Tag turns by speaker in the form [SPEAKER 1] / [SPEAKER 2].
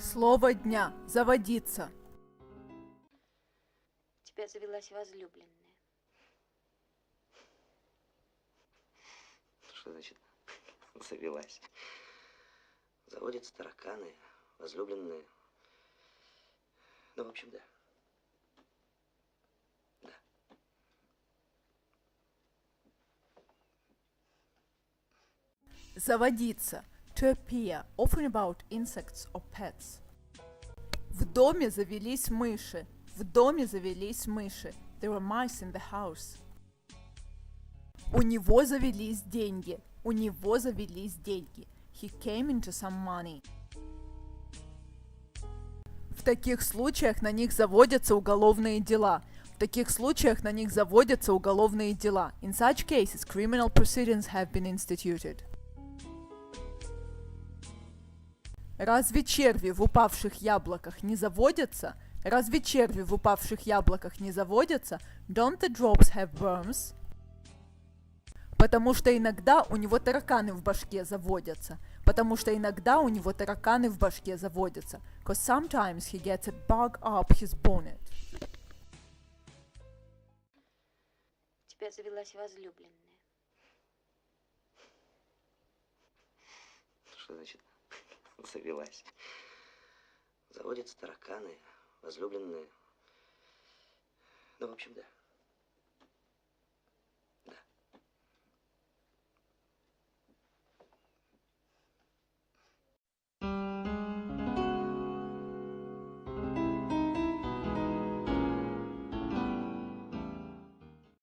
[SPEAKER 1] Слово дня. Заводиться.
[SPEAKER 2] У тебя завелась возлюбленная.
[SPEAKER 3] Что значит завелась? Заводятся тараканы, возлюбленные. Ну, в общем, да. Да.
[SPEAKER 1] Заводиться. Appear, often about insects or pets. В доме завелись мыши. В доме завелись мыши. There were mice in the house. У него завелись деньги. У него завелись деньги. He came into some money. В таких случаях на них заводятся уголовные дела. В таких случаях на них заводятся уголовные дела. In such cases, criminal proceedings have been instituted. Разве черви в упавших яблоках не заводятся? Разве черви в упавших яблоках не заводятся? Don't the drops have worms? Потому что иногда у него тараканы в башке заводятся. Потому что иногда у него тараканы в башке заводятся. Cause sometimes he gets a bug up his bonnet.
[SPEAKER 2] У тебя завелась возлюбленная.
[SPEAKER 3] Что значит завелась? Заводятся тараканы, возлюбленные. Ну, в общем, да.